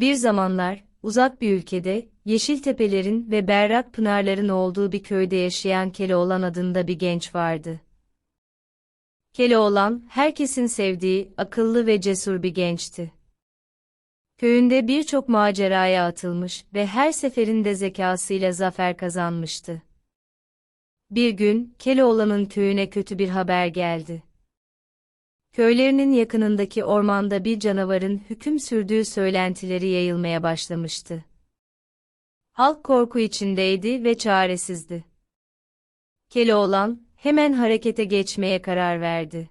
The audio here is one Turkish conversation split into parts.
Bir zamanlar, uzak bir ülkede, yeşil tepelerin ve berrak pınarların olduğu bir köyde yaşayan Keloğlan adında bir genç vardı. Keloğlan, herkesin sevdiği, akıllı ve cesur bir gençti. Köyünde birçok maceraya atılmış ve her seferinde zekasıyla zafer kazanmıştı. Bir gün, Keloğlan'ın köyüne kötü bir haber geldi. Köylerinin yakınındaki ormanda bir canavarın hüküm sürdüğü söylentileri yayılmaya başlamıştı. Halk korku içindeydi ve çaresizdi. Keloğlan, hemen harekete geçmeye karar verdi.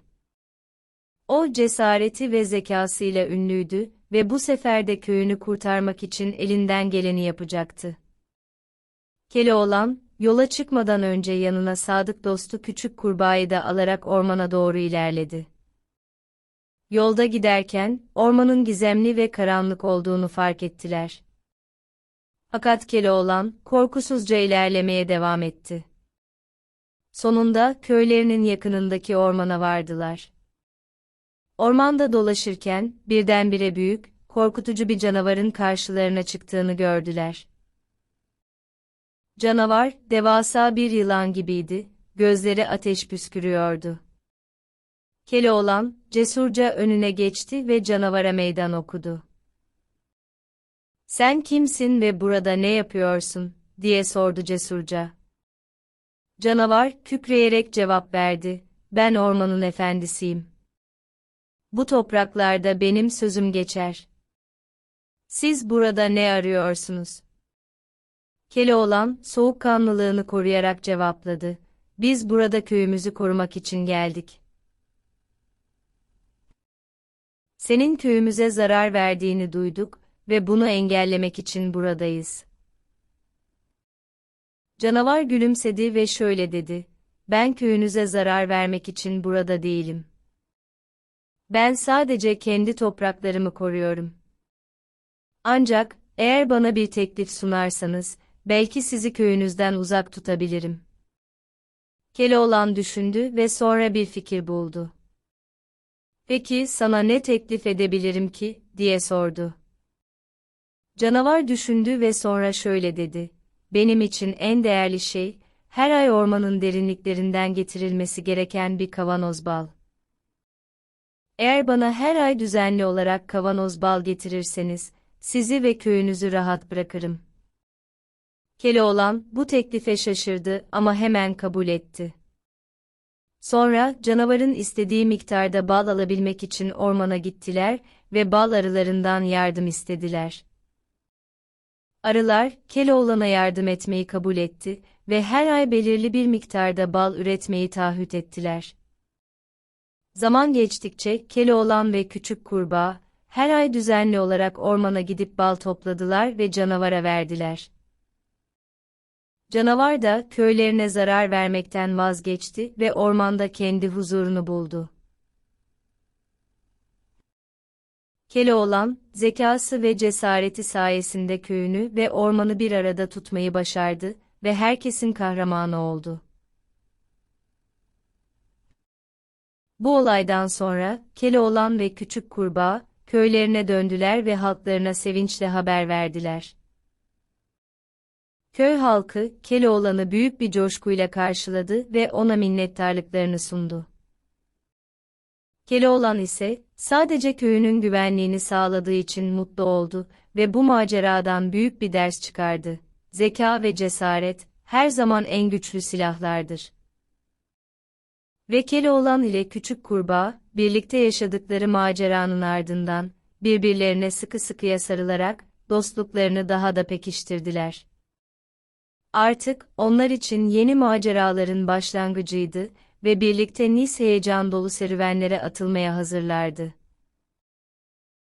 O cesareti ve zekasıyla ünlüydü ve bu sefer de köyünü kurtarmak için elinden geleni yapacaktı. Keloğlan, yola çıkmadan önce yanına sadık dostu küçük kurbağayı da alarak ormana doğru ilerledi. Yolda giderken, ormanın gizemli ve karanlık olduğunu fark ettiler. Fakat Keloğlan, korkusuzca ilerlemeye devam etti. Sonunda, köylerinin yakınındaki ormana vardılar. Ormanda dolaşırken, birdenbire büyük, korkutucu bir canavarın karşılarına çıktığını gördüler. Canavar, devasa bir yılan gibiydi, gözleri ateş püskürüyordu. Keloğlan, cesurca önüne geçti ve canavara meydan okudu. Sen kimsin ve burada ne yapıyorsun, diye sordu cesurca. Canavar, kükreyerek cevap verdi, ben ormanın efendisiyim. Bu topraklarda benim sözüm geçer. Siz burada ne arıyorsunuz? Keloğlan, soğukkanlılığını koruyarak cevapladı. Biz burada köyümüzü korumak için geldik. Senin köyümüze zarar verdiğini duyduk ve bunu engellemek için buradayız. Canavar gülümsedi ve şöyle dedi, ben köyünüze zarar vermek için burada değilim. Ben sadece kendi topraklarımı koruyorum. Ancak, eğer bana bir teklif sunarsanız, belki sizi köyünüzden uzak tutabilirim. Keloğlan düşündü ve sonra bir fikir buldu. Peki sana ne teklif edebilirim ki, diye sordu. Canavar düşündü ve sonra şöyle dedi. Benim için en değerli şey, her ay ormanın derinliklerinden getirilmesi gereken bir kavanoz bal. Eğer bana her ay düzenli olarak kavanoz bal getirirseniz, sizi ve köyünüzü rahat bırakırım. Keloğlan bu teklife şaşırdı ama hemen kabul etti. Sonra canavarın istediği miktarda bal alabilmek için ormana gittiler ve bal arılarından yardım istediler. Arılar, Keloğlan'a yardım etmeyi kabul etti ve her ay belirli bir miktarda bal üretmeyi taahhüt ettiler. Zaman geçtikçe Keloğlan ve küçük kurbağa, her ay düzenli olarak ormana gidip bal topladılar ve canavara verdiler. Canavar da köylerine zarar vermekten vazgeçti ve ormanda kendi huzurunu buldu. Keloğlan, zekası ve cesareti sayesinde köyünü ve ormanı bir arada tutmayı başardı ve herkesin kahramanı oldu. Bu olaydan sonra, Keloğlan ve Küçük Kurbağa, köylerine döndüler ve halklarına sevinçle haber verdiler. Köy halkı, Keloğlan'ı büyük bir coşkuyla karşıladı ve ona minnettarlıklarını sundu. Keloğlan ise, sadece köyünün güvenliğini sağladığı için mutlu oldu ve bu maceradan büyük bir ders çıkardı. Zeka ve cesaret, her zaman en güçlü silahlardır. Ve Keloğlan ile Küçük Kurbağa, birlikte yaşadıkları maceranın ardından, birbirlerine sıkı sıkıya sarılarak, dostluklarını daha da pekiştirdiler. Artık, onlar için yeni maceraların başlangıcıydı ve birlikte Nice heyecan dolu serüvenlere atılmaya hazırlardı.